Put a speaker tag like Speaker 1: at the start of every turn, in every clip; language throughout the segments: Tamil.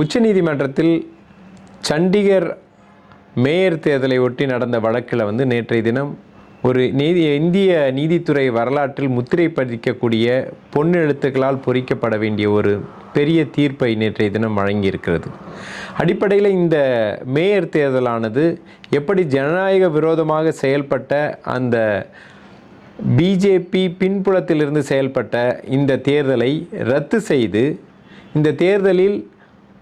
Speaker 1: உச்சநீதிமன்றத்தில் சண்டிகர் மேயர் தேர்தலை ஒட்டி நடந்த வழக்கில் வந்து நேற்றைய தினம் ஒரு நீதி இந்திய நீதித்துறை வரலாற்றில் முத்திரை பதிக்கக்கூடிய பொன்னெழுத்துக்களால் பொறிக்கப்பட வேண்டிய ஒரு பெரிய தீர்ப்பை நேற்றைய தினம் வழங்கியிருக்கிறது. அடிப்படையில் இந்த மேயர் தேர்தலானது எப்படி ஜனநாயக விரோதமாக செயல்பட்ட அந்த பிஜேபி பின்புலத்திலிருந்து செயல்பட்ட இந்த தேர்தலை ரத்து செய்து இந்த தேர்தலில்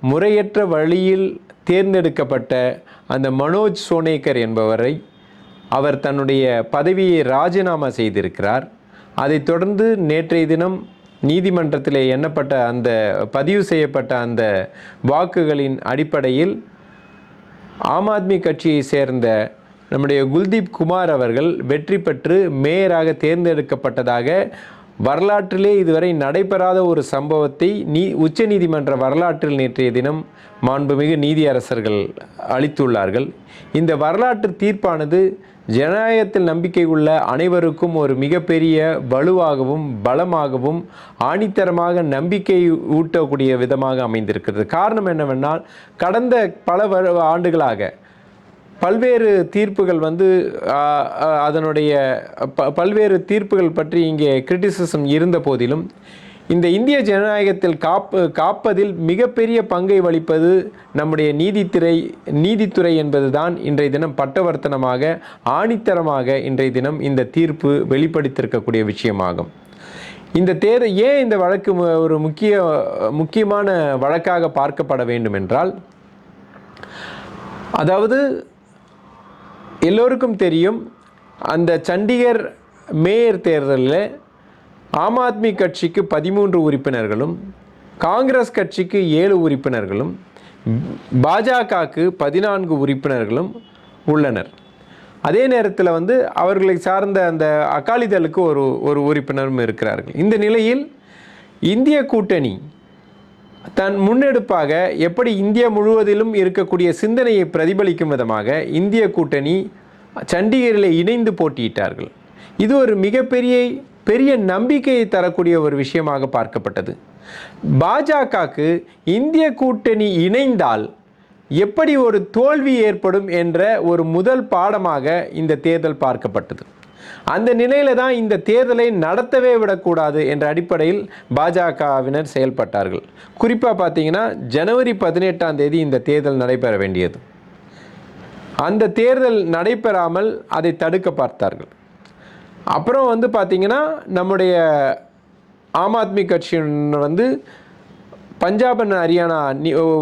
Speaker 1: முறையற்ற வழியில் தேர்ந்தெடுக்கப்பட்ட அந்த மனோஜ் சோனேக்கர் என்பவரை அவர் தன்னுடைய பதவியை ராஜினாமா செய்திருக்கிறார். அதைத் தொடர்ந்து நேற்றைய தினம் நீதிமன்றத்தில் எண்ணப்பட்ட அந்த பதிவு செய்யப்பட்ட அந்த வாக்குகளின் அடிப்படையில் ஆம் ஆத்மி கட்சியை சேர்ந்த நம்முடைய குல்தீப் குமார் அவர்கள் வெற்றி பெற்று மேயராக தேர்ந்தெடுக்கப்பட்டதாக வரலாற்றிலே இதுவரை நடைபெறாத ஒரு சம்பவத்தை நீ உச்சநீதிமன்ற வரலாற்றில் நேற்றைய தினம் மாண்புமிகு நீதியரசர்கள் அளித்துள்ளார்கள். இந்த வரலாற்று தீர்ப்பானது ஜனநாயகத்தில் நம்பிக்கை உள்ள அனைவருக்கும் ஒரு மிகப்பெரிய வலுவாகவும் பலமாகவும் ஆணித்தரமாக நம்பிக்கை ஊட்டக்கூடிய விதமாக அமைந்திருக்கிறது. காரணம் என்னவென்றால் கடந்த பல வரு ஆண்டுகளாக பல்வேறு தீர்ப்புகள் வந்து அதனுடைய ப பல்வேறு தீர்ப்புகள் பற்றி இங்கே கிரிட்டிசிசம் இருந்த போதிலும் இந்த இந்திய ஜனநாயகத்தில் காப்பு காப்பதில் மிகப்பெரிய பங்கை வலிப்பது நம்முடைய நீதித்துறை நீதித்துறை என்பதுதான் இன்றைய தினம் பட்டவர்த்தனமாக ஆணித்தரமாக இன்றைய தினம் இந்த தீர்ப்பு வெளிப்படுத்தியிருக்கக்கூடிய விஷயமாகும். இந்த தேர் ஏன் இந்த வழக்கு ஒரு முக்கிய முக்கியமான வழக்காக பார்க்கப்பட வேண்டும் என்றால் அதாவது எல்லோருக்கும் தெரியும் அந்த சண்டிகர் மேயர் தேர்தலில் ஆம் ஆத்மி கட்சிக்கு பதிமூன்று உறுப்பினர்களும் காங்கிரஸ் கட்சிக்கு ஏழு உறுப்பினர்களும் பாஜகவுக்கு பதினான்கு உறுப்பினர்களும் உள்ளனர். அதே நேரத்தில் வந்து அவர்களை சார்ந்த அந்த அகாலிதளுக்கு ஒரு ஒரு உறுப்பினரும் இருக்கிறார்கள். இந்த நிலையில் இந்திய கூட்டணி தன் முன்னெடுப்பாக எப்படி இந்தியா முழுவதிலும் இருக்கக்கூடிய சிந்தனையை பிரதிபலிக்கும் விதமாக இந்திய கூட்டணி சண்டிகரில் இணைந்து போட்டியிட்டார்கள். இது ஒரு மிகப்பெரிய பெரிய நம்பிக்கையை தரக்கூடிய ஒரு விஷயமாக பார்க்கப்பட்டது. பாஜகவுக்கு இந்திய கூட்டணி இணைந்தால் எப்படி ஒரு தோல்வி ஏற்படும் என்ற ஒரு முதல் பாடமாக இந்த தேர்தல் பார்க்கப்பட்டது. அந்த நிலையில தான் இந்த தேர்தலை நடத்தவே விடக்கூடாது என்ற அடிப்படையில் பாஜகவினர் செயல்பட்டார்கள். குறிப்பாக பார்த்தீங்கன்னா ஜனவரி பதினெட்டாம் தேதி இந்த தேர்தல் நடைபெற வேண்டியது. அந்த தேர்தல் நடைபெறாமல் அதை தடுக்க பார்த்தார்கள். அப்புறம் வந்து பார்த்தீங்கன்னா நம்முடைய ஆம் ஆத்மி கட்சியினர் வந்து பஞ்சாப் அண்ட் ஹரியானா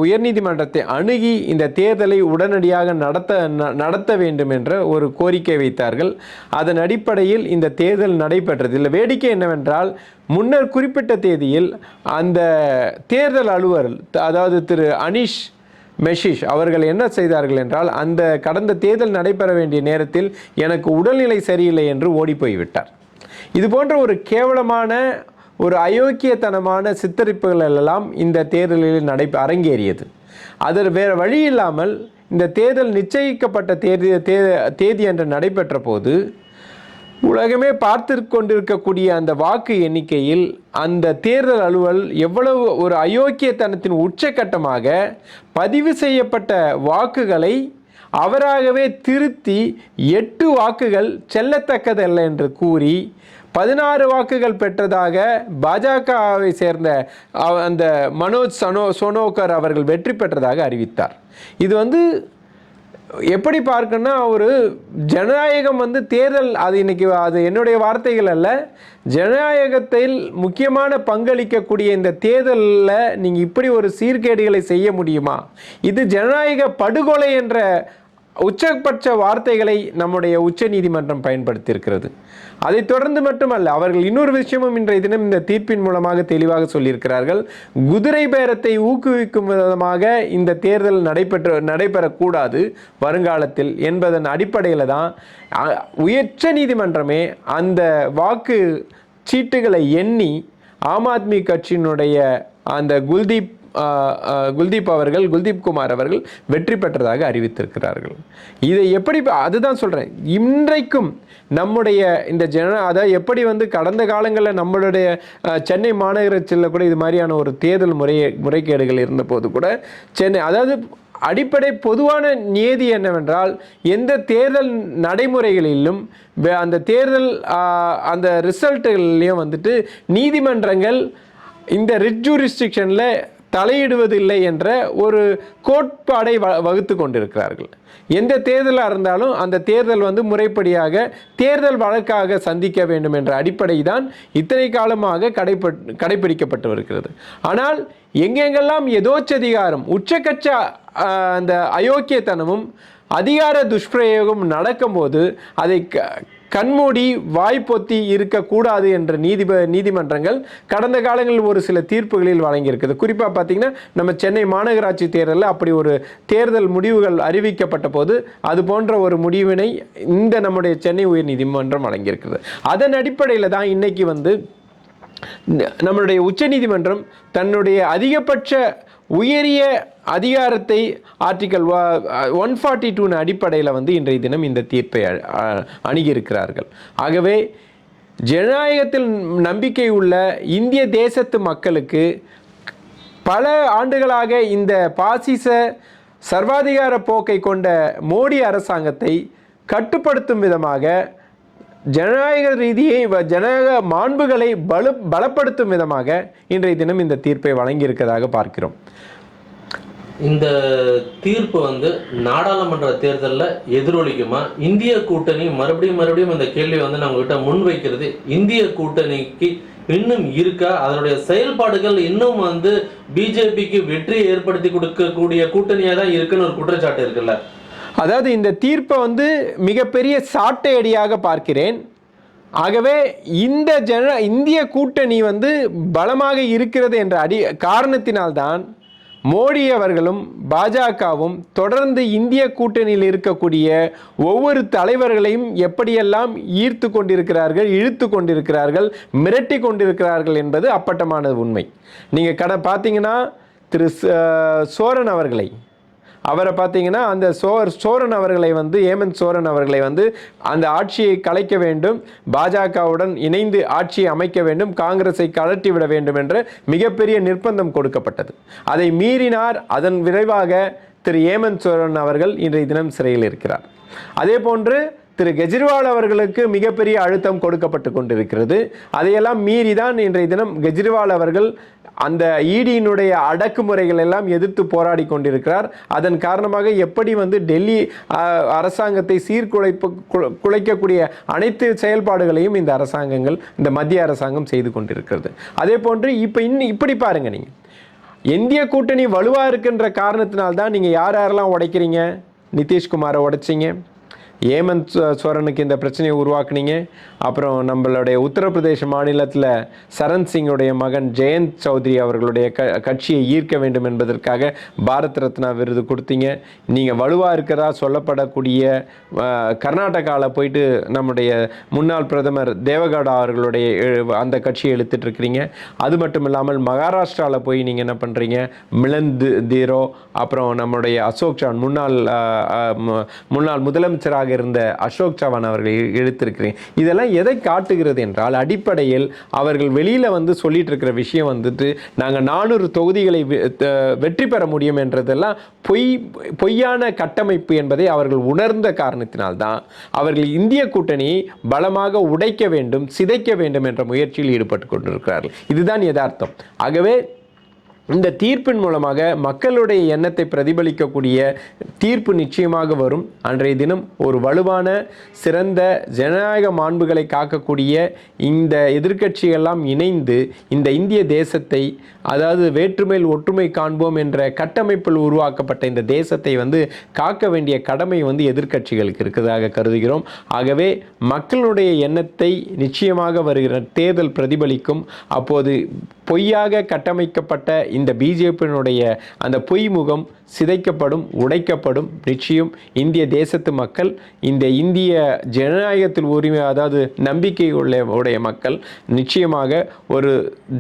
Speaker 1: உயர்நீதிமன்றத்தை அணுகி இந்த தேர்தலை உடனடியாக நடத்த ந- நடத்த வேண்டும் என்ற ஒரு கோரிக்கை வைத்தார்கள். அதன் அடிப்படையில் இந்த தேர்தல் நடைபெற்றது. இல்லை வேடிக்கை என்னவென்றால் முன்னர் குறிப்பிட்ட தேதியில் அந்த தேர்தல் அலுவலர் த- அதாவது திரு அனீஷ் மெஷிஷ் அவர்கள் என்ன செய்தார்கள் என்றால் அந்த கடந்த தேர்தல் நடைபெற வேண்டிய நேரத்தில் எனக்கு உடல்நிலை சரியில்லை என்று ஓடிப்போய் விட்டார் இது போன்ற ஒரு கேவலமான ஒரு அயோக்கியத்தனமான சித்தரிப்புகள் எல்லாம் இந்த தேர்தலில் நடை அரங்கேறியது. அதில் வேறு வழி இல்லாமல் இந்த தேர்தல் நிச்சயிக்கப்பட்ட தேதி தே- தேதி அன்று நடைபெற்ற போது உலகமே பார்த்து கொண்டிருக்கக்கூடிய அந்த வாக்கு எண்ணிக்கையில் அந்த தேர்தல் அலுவல் எவ்வளவு ஒரு அயோக்கியத்தனத்தின் உச்சக்கட்டமாக பதிவு செய்யப்பட்ட வாக்குகளை அவராகவே திருத்தி எட்டு வாக்குகள் செல்லத்தக்கதல்ல என்று கூறி பதினாறு வாக்குகள் பெற்றதாக பாஜகவை சேர்ந்த அந்த மனோஜ் சனோ சோனோகர் அவர்கள் வெற்றி பெற்றதாக அறிவித்தார். இது வந்து எப்படி பார்க்கணும்னா ஒரு ஜனநாயகம் வந்து தேர்தல் அது இன்னைக்கு அது என்னுடைய வார்த்தைகள் அல்ல. ஜனநாயகத்தில் முக்கியமான பங்களிக்கக்கூடிய இந்த தேர்தலில் நீங்கள் இப்படி ஒரு சீர்கேடுகளை செய்ய முடியுமா? இது ஜனநாயக படுகொலை என்ற உச்சபட்ச வார்த்தைகளை நம்முடைய உச்ச நீதிமன்றம் பயன்படுத்தியிருக்கிறது. அதைத் தொடர்ந்து மட்டுமல்ல அவர்கள் இன்னொரு விஷயமும் இன்றைய தினம் இந்த தீர்ப்பின் மூலமாக தெளிவாக சொல்லியிருக்கிறார்கள். குதிரை பேரத்தை ஊக்குவிக்கும் விதமாக இந்த தேர்தல் நடைபெற்ற நடைபெறக்கூடாது வருங்காலத்தில் என்பதன் அடிப்படையில் தான் உயர்ச்ச நீதிமன்றமே அந்த வாக்கு சீட்டுகளை எண்ணி ஆம் ஆத்மி கட்சியினுடைய அந்த குல்தீப் குல்தீப் அவர்கள் குல்தீப் குமார் அவர்கள் வெற்றி பெற்றதாக அறிவித்திருக்கிறார்கள். இதை எப்படி அதுதான் சொல்கிறேன் இன்றைக்கும் நம்முடைய இந்த ஜன அதாவது எப்படி வந்து கடந்த காலங்களில் நம்மளுடைய சென்னை மாநகராட்சியில் கூட இது மாதிரியான ஒரு தேர்தல் முறைய முறைகேடுகள் இருந்தபோது கூட சென்னை அதாவது அடிப்படை பொதுவான நியதி என்னவென்றால் எந்த தேர்தல் நடைமுறைகளிலும் வே- அந்த தேர்தல் அந்த ரிசல்ட்டுகள்லையும் வந்துட்டு நீதிமன்றங்கள் இந்த ரிட் தலையிடுவதில்லை என்ற ஒரு கோட்பாடை வ வகுத்து கொண்டிருக்கிறார்கள். எந்த தேர்தலாக இருந்தாலும் அந்த தேர்தல் வந்து முறைப்படியாக தேர்தல் வழக்காக சந்திக்க வேண்டும் என்ற அடிப்படை தான் இத்தனை காலமாக கடைப்பட் கடைபிடிக்கப்பட்டு வருகிறது. ஆனால் எங்கெங்கெல்லாம் எதோச்சதிகாரம் உச்சக்கட்ச அந்த அயோக்கியத்தனமும் அதிகார துஷ்பிரயோகம் நடக்கும்போது அதை க கண்மூடி வாய்ப்பொத்தி இருக்கக்கூடாது என்ற நீதிப நீதிமன்றங்கள் கடந்த காலங்களில் ஒரு சில தீர்ப்புகளில் வழங்கியிருக்குது. குறிப்பாக பார்த்தீங்கன்னா நம்ம சென்னை மாநகராட்சி தேர்தலில் அப்படி ஒரு தேர்தல் முடிவுகள் அறிவிக்கப்பட்ட போது அது போன்ற ஒரு முடிவினை இந்த நம்முடைய சென்னை உயர்நீதிமன்றம் வழங்கியிருக்கிறது அதன் அடிப்படையில் தான் இன்னைக்கு வந்து நம்மளுடைய உச்சநீதிமன்றம் தன்னுடைய அதிகபட்ச உயரிய அதிகாரத்தை ஆர்டிக்கல் ஒன் ஃபார்ட்டி டூன் அடிப்படையில் வந்து இன்றைய தினம் இந்த தீர்ப்பை அ- அணுகியிருக்கிறார்கள். ஆகவே ஜனநாயகத்தில் நம்பிக்கை உள்ள இந்திய தேசத்து மக்களுக்கு பல ஆண்டுகளாக இந்த பாசிச சர்வாதிகார போக்கை கொண்ட மோடி அரசாங்கத்தை கட்டுப்படுத்தும் விதமாக ஜனநாயக ரீதியை வ- ஜனநாயக மாண்புகளை பலு பலப்படுத்தும் விதமாக இன்றைய தினம் இந்த தீர்ப்பை வழங்கியிருக்கதாக பார்க்கிறோம்.
Speaker 2: இந்த தீர்ப்பு வந்து நாடாளுமன்ற தேர்தலில் எதிரொலிக்குமா? இந்திய கூட்டணி மறுபடியும் மறுபடியும் இந்த கேள்வி வந்து நம்ம கிட்ட முன்வைக்கிறது இந்திய கூட்டணிக்கு இன்னும் இருக்கா? அதனுடைய செயல்பாடுகள் இன்னும் வந்து பிஜேபிக்கு வெற்றியை ஏற்படுத்தி கொடுக்கக்கூடிய கூட்டணியாக தான் இருக்குன்னு ஒரு குற்றச்சாட்டு இருக்குல்ல.
Speaker 1: அதாவது இந்த தீர்ப்பை வந்து மிகப்பெரிய சாட்டையடியாக பார்க்கிறேன். ஆகவே இந்த ஜன இந்திய கூட்டணி வந்து பலமாக இருக்கிறது என்ற அடி காரணத்தினால்தான் மோடி அவர்களும் பாஜகவும் தொடர்ந்து இந்திய கூட்டணியில் இருக்கக்கூடிய ஒவ்வொரு தலைவர்களையும் எப்படியெல்லாம் ஈர்த்து கொண்டிருக்கிறார்கள் இழுத்து கொண்டிருக்கிறார்கள் மிரட்டி கொண்டிருக்கிறார்கள் என்பது அப்பட்டமான உண்மை. நீங்கள் கடை பார்த்தீங்கன்னா திரு சோரன் அவர்களை அவரை பார்த்தீங்கன்னா அந்த சோர் சோரன் அவர்களை வந்து ஏமந்த் சோரன் அவர்களை வந்து அந்த ஆட்சியை கலைக்க வேண்டும் பாஜகவுடன் இணைந்து ஆட்சியை அமைக்க வேண்டும் காங்கிரஸை கழட்டி விட வேண்டும் என்ற மிகப்பெரிய நிர்பந்தம் கொடுக்கப்பட்டது. அதை மீறினார் அதன் விரைவாக திரு ஏமந்த் சோரன் அவர்கள் இன்றைய தினம் சிறையில் இருக்கிறார். அதே போன்று திரு கெஜ்ரிவால் அவர்களுக்கு மிகப்பெரிய அழுத்தம் கொடுக்கப்பட்டு கொண்டிருக்கிறது. அதையெல்லாம் மீறி தான் இன்றைய தினம் கெஜ்ரிவால் அவர்கள் அந்த ஈடியினுடைய அடக்குமுறைகள் எல்லாம் எதிர்த்து போராடி கொண்டிருக்கிறார். அதன் காரணமாக எப்படி வந்து டெல்லி அரசாங்கத்தை சீர்குலைப்பு கு- குலைக்கக்கூடிய அனைத்து செயல்பாடுகளையும் இந்த அரசாங்கங்கள் இந்த மத்திய அரசாங்கம் செய்து கொண்டிருக்கிறது. அதே போன்று இப்போ இன்னும் இப்படி பாருங்க நீங்கள் இந்திய கூட்டணி வலுவாக இருக்கின்ற காரணத்தினால்தான் நீங்கள் யார் யாரெல்லாம் உடைக்கிறீங்க? நிதிஷ்குமாரை உடைச்சிங்க. ஏமந்த் சோரனுக்கு இந்த பிரச்சனையை உருவாக்குனீங்க. அப்புறம் நம்மளுடைய உத்தரப்பிரதேச மாநிலத்தில் சரண் சிங்குடைய மகன் ஜெயந்த் சௌத்ரி அவர்களுடைய க கட்சியை ஈர்க்க வேண்டும் என்பதற்காக பாரத் ரத்னா விருது கொடுத்தீங்க. நீங்கள் வலுவாக இருக்கிறதா சொல்லப்படக்கூடிய கர்நாடகாவில் போயிட்டு நம்முடைய முன்னாள் பிரதமர் தேவகவுடா அவர்களுடைய அந்த கட்சியை இழுத்துட்டு இருக்கிறீங்க அது மட்டும் இல்லாமல் மகாராஷ்டிராவில் போய் நீங்கள் என்ன பண்ணுறீங்க மிலந்த் தீரோ அப்புறம் நம்முடைய அசோக் சான் முன்னாள் முன்னாள் முதலமைச்சராக இருந்த அசோக் சவான் அவர்களை எடுத்திருக்கிறேன். இதெல்லாம் எதை காட்டுகிறது என்றால் அடிப்படையில் அவர்கள் வெளியில் வந்து சொல்லிட்டு இருக்கிற விஷயம் வந்துட்டு நாங்கள் நானூறு தொகுதிகளை வெ- வெற்றி பெற முடியும் என்றதெல்லாம் பொய் பொய்யான கட்டமைப்பு என்பதை அவர்கள் உணர்ந்த காரணத்தினால்தான் அவர்கள் இந்திய கூட்டணி பலமாக உடைக்க வேண்டும் சிதைக்க வேண்டும் என்ற முயற்சியில் ஈடுபட்டு கொண்டிருக்கிறார்கள். இதுதான் யதார்த்தம். ஆகவே இந்த தீர்ப்பின் மூலமாக மக்களுடைய எண்ணத்தை பிரதிபலிக்கக்கூடிய தீர்ப்பு நிச்சயமாக வரும். அன்றைய தினம் ஒரு வலுவான சிறந்த ஜனநாயக மாண்புகளை காக்கக்கூடிய இந்த எதிர்க்கட்சியெல்லாம் இணைந்து இந்த இந்திய தேசத்தை அதாவது வேற்றுமையில் ஒற்றுமை காண்போம் என்ற கட்டமைப்பில் உருவாக்கப்பட்ட இந்த தேசத்தை வந்து காக்க வேண்டிய கடமை வந்து எதிர்க்கட்சிகளுக்கு இருக்கிறதாக கருதுகிறோம். ஆகவே மக்களுடைய எண்ணத்தை நிச்சயமாக வருகிற தேர்தல் பிரதிபலிக்கும். அப்போது பொய்யாக கட்டமைக்கப்பட்ட இந்த பிஜேபியினுடைய அந்த பொய் முகம் சிதைக்கப்படும் உடைக்கப்படும் நிச்சயம் இந்திய தேசத்து மக்கள் இந்த இந்திய ஜனநாயகத்தில் உரிமை அதாவது நம்பிக்கை உள்ள உடைய மக்கள் நிச்சயமாக ஒரு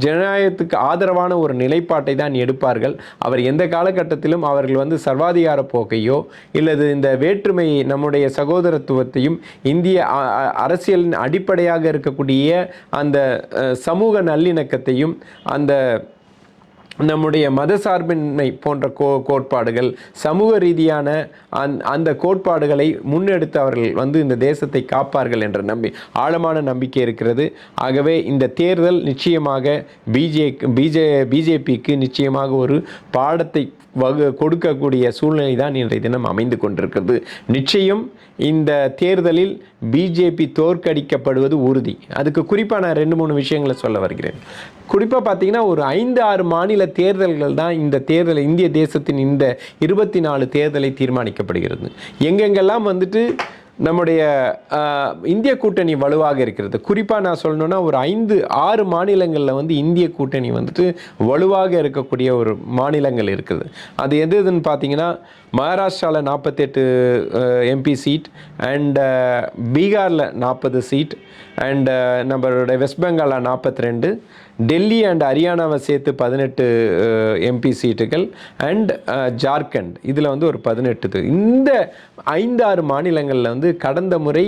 Speaker 1: ஜனநாயகத்துக்கு ஆதரவான ஒரு நிலைப்பாட்டை தான் எடுப்பார்கள். அவர் எந்த காலகட்டத்திலும் அவர்கள் வந்து சர்வாதிகார போக்கையோ இல்லது இந்த வேற்றுமையை நம்முடைய சகோதரத்துவத்தையும் இந்திய அ- அரசியலின் அடிப்படையாக இருக்கக்கூடிய அந்த சமூக நல்லிணக்கத்தையும் அந்த நம்முடைய மதசார்பின்மை போன்ற கோ கோட்பாடுகள் சமூக ரீதியான அந் அந்த கோட்பாடுகளை முன்னெடுத்து அவர்கள் வந்து இந்த தேசத்தை காப்பார்கள் என்ற நம்பி ஆழமான நம்பிக்கை இருக்கிறது. ஆகவே இந்த தேர்தல் நிச்சயமாக பிஜே பிஜே பிஜேபிக்கு நிச்சயமாக ஒரு பாடத்தை வகு கொடுக்கக்கூடிய சூழ்நிலை தான் இன்றைய தினம் அமைந்து கொண்டிருக்கிறது. நிச்சயம் இந்த தேர்தலில் பிஜேபி தோற்கடிக்கப்படுவது உறுதி. அதுக்கு குறிப்பாக நான் ரெண்டு மூணு விஷயங்களை சொல்ல வருகிறேன். குறிப்பாக பார்த்தீங்கன்னா ஒரு ஐந்து ஆறு மாநில தேர்தல்கள் தான் இந்த தேர்தலை இந்திய தேசத்தின் இந்த இருபத்தி நாலு தேர்தலை தீர்மானிக்கப்படுகிறது. எங்கெங்கெல்லாம் வந்துட்டு நம்முடைய இந்திய கூட்டணி வலுவாக இருக்கிறது. குறிப்பாக நான் சொல்லணுன்னா ஒரு ஐந்து ஆறு மாநிலங்களில் வந்து இந்திய கூட்டணி வந்துட்டு வலுவாக இருக்கக்கூடிய ஒரு மாநிலங்கள் இருக்குது. அது எது எதுன்னு பார்த்தீங்கன்னா மகாராஷ்டிராவில் நாற்பத்தெட்டு எம்பி சீட் அண்டு பீகாரில் நாற்பது சீட் அண்டு நம்மளுடைய வெஸ்ட் பெங்காலில் நாற்பத்தி ரெண்டு டெல்லி அண்ட் ஹரியானாவை சேர்த்து பதினெட்டு எம்பி சீட்டுகள் அண்ட் ஜார்க்கண்ட். இதில் வந்து ஒரு பதினெட்டு இந்த ஐந்தாறு மாநிலங்களில் வந்து கடந்த முறை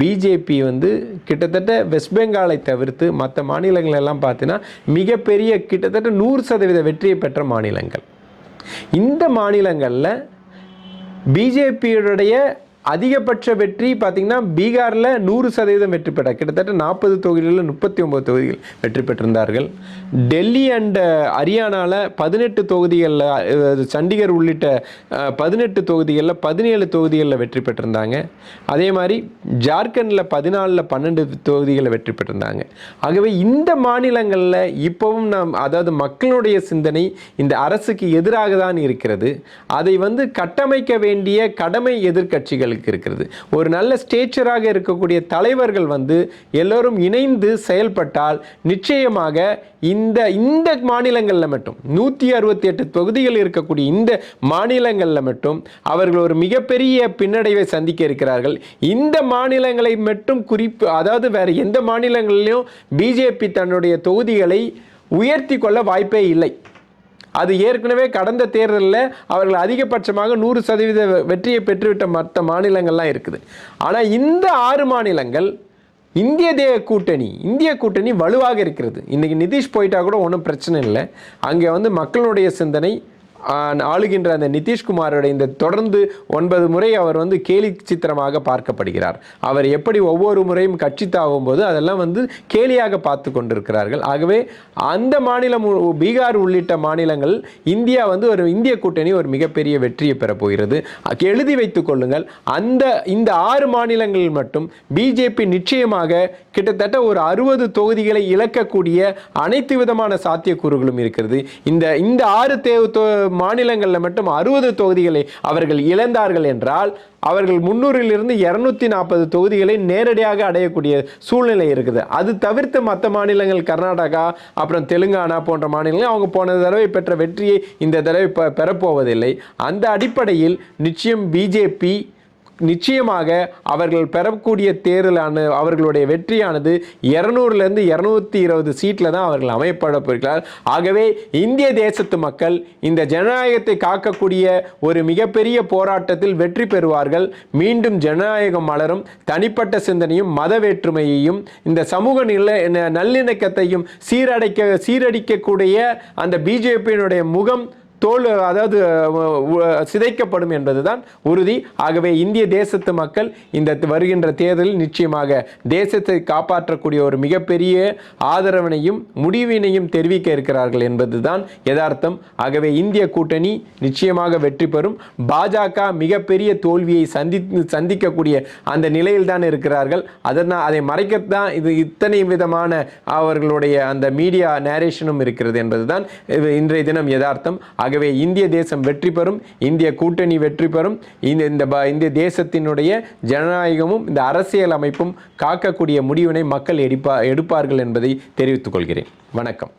Speaker 1: பிஜேபி வந்து கிட்டத்தட்ட வெஸ்ட் பெங்காலை தவிர்த்து மற்ற மாநிலங்கள் எல்லாம் பார்த்தீங்கன்னா மிகப்பெரிய கிட்டத்தட்ட நூறு சதவீத வெற்றியை பெற்ற மாநிலங்கள். இந்த மாநிலங்களில் பிஜேபியுடைய அதிகபட்ச வெற்றி பார்த்திங்கன்னா பீகாரில் நூறு சதவீதம் வெற்றி பெற கிட்டத்தட்ட நாற்பது தொகுதிகளில் முப்பத்தி ஒம்பது தொகுதிகள் வெற்றி பெற்றிருந்தார்கள். டெல்லி அண்ட் ஹரியானாவில் பதினெட்டு தொகுதிகளில் சண்டிகர் உள்ளிட்ட பதினெட்டு தொகுதிகளில் பதினேழு தொகுதிகளில் வெற்றி பெற்றிருந்தாங்க. அதே மாதிரி ஜார்க்கண்டில் பதினாலில் பன்னெண்டு தொகுதிகளில் வெற்றி பெற்றிருந்தாங்க. ஆகவே இந்த மாநிலங்களில் இப்போவும் நாம் அதாவது மக்களுடைய சிந்தனை இந்த அரசுக்கு எதிராக தான் இருக்கிறது. அதை வந்து கட்டமைக்க வேண்டிய கடமை அவர்களுக்கு இருக்கிறது. ஒரு நல்ல ஸ்டேச்சராக இருக்கக்கூடிய தலைவர்கள் வந்து எல்லோரும் இணைந்து செயல்பட்டால் நிச்சயமாக இந்த இந்த மாநிலங்களில் மட்டும் நூற்றி அறுபத்தி எட்டு தொகுதிகள் இருக்கக்கூடிய இந்த மாநிலங்களில் மட்டும் அவர்கள் ஒரு மிகப்பெரிய பின்னடைவை சந்திக்க இருக்கிறார்கள். இந்த மாநிலங்களை மட்டும் குறிப்பு அதாவது வேறு எந்த மாநிலங்களிலும் பிஜேபி தன்னுடைய தொகுதிகளை உயர்த்தி கொள்ள வாய்ப்பே இல்லை. அது ஏற்கனவே கடந்த தேர்தலில் அவர்கள் அதிகபட்சமாக நூறு சதவீத வெற்றியை பெற்றுவிட்ட மற்ற மாநிலங்கள்லாம் இருக்குது. ஆனால் இந்த ஆறு மாநிலங்கள் இந்திய தேய கூட்டணி இந்திய கூட்டணி வலுவாக இருக்கிறது. இன்றைக்கி நிதிஷ் போயிட்டா கூட ஒன்றும் பிரச்சனை இல்லை. அங்கே வந்து மக்களுடைய சிந்தனை ஆளுகின்ற அந்த நிதிஷ்குமாரோட இந்த தொடர்ந்து ஒன்பது முறை அவர் வந்து கேலி சித்திரமாக பார்க்கப்படுகிறார். அவர் எப்படி ஒவ்வொரு முறையும் கட்சி தாவும் போது அதெல்லாம் வந்து கேலியாக பார்த்து கொண்டிருக்கிறார்கள். ஆகவே அந்த மாநிலம் பீகார் உள்ளிட்ட மாநிலங்கள் இந்தியா வந்து ஒரு இந்திய கூட்டணி ஒரு மிகப்பெரிய வெற்றியை பெறப் போகிறது. எழுதி வைத்துக் கொள்ளுங்கள். அந்த இந்த ஆறு மாநிலங்களில் மட்டும் பிஜேபி நிச்சயமாக கிட்டத்தட்ட ஒரு அறுபது தொகுதிகளை இழக்கக்கூடிய அனைத்து விதமான சாத்தியக்கூறுகளும் இருக்கிறது. இந்த இந்த ஆறு தே தொ- மாநிலங்களில் மட்டும் அறுபது தொகுதிகளை அவர்கள் இழந்தார்கள் என்றால் அவர்கள் முன்னூறிலிருந்து இரநூத்தி நாற்பது தொகுதிகளை நேரடியாக அடையக்கூடிய சூழ்நிலை இருக்குது. அது தவிர்த்து மற்ற மாநிலங்கள் கர்நாடகா அப்புறம் தெலுங்கானா போன்ற மாநிலங்கள் அவங்க போன தடவை பெற்ற வெற்றியை இந்த தடவை பெ- பெறப்போவதில்லை. அந்த அடிப்படையில் நிச்சயம் பிஜேபி நிச்சயமாக அவர்கள் பெறக்கூடிய தேர்தலான அவர்களுடைய வெற்றியானது இரநூறுலேருந்து இரநூத்தி இருபது சீட்டில் தான் அவர்கள் அமைப்பட போகிறார் ஆகவே இந்திய தேசத்து மக்கள் இந்த ஜனநாயகத்தை காக்கக்கூடிய ஒரு மிகப்பெரிய போராட்டத்தில் வெற்றி பெறுவார்கள். மீண்டும் ஜனநாயகம் மலரும். தனிப்பட்ட சிந்தனையும் மத வேற்றுமையையும் இந்த சமூக நில நல்லிணக்கத்தையும் சீரடைக்க சீரடிக்கக்கூடிய அந்த பிஜேபியினுடைய முகம் தோல் அதாவது சிதைக்கப்படும் என்பதுதான் உறுதி. ஆகவே இந்திய தேசத்து மக்கள் இந்த வருகின்ற தேர்தலில் நிச்சயமாக தேசத்தை காப்பாற்றக்கூடிய ஒரு மிகப்பெரிய ஆதரவினையும் முடிவினையும் தெரிவிக்க இருக்கிறார்கள் என்பதுதான் யதார்த்தம். ஆகவே இந்திய கூட்டணி நிச்சயமாக வெற்றி பெறும். பாஜக மிகப்பெரிய தோல்வியை சந்தி சந்திக்கக்கூடிய அந்த நிலையில் தான் இருக்கிறார்கள். அதனால் அதை மறைக்கத்தான் இது இத்தனை விதமான அவர்களுடைய அந்த மீடியா நேரேஷனும் இருக்கிறது என்பதுதான் இது இன்றைய தினம் யதார்த்தம். ஆகவே இந்திய தேசம் வெற்றி பெறும் இந்திய கூட்டணி வெற்றி பெறும். இந்த இந்த இந்திய தேசத்தினுடைய ஜனநாயகமும் இந்த அரசியல் அமைப்பும் காக்கக்கூடிய முடிவினை மக்கள் எடுப்பா எடுப்பார்கள் என்பதை தெரிவித்துக் கொள்கிறேன். வணக்கம்.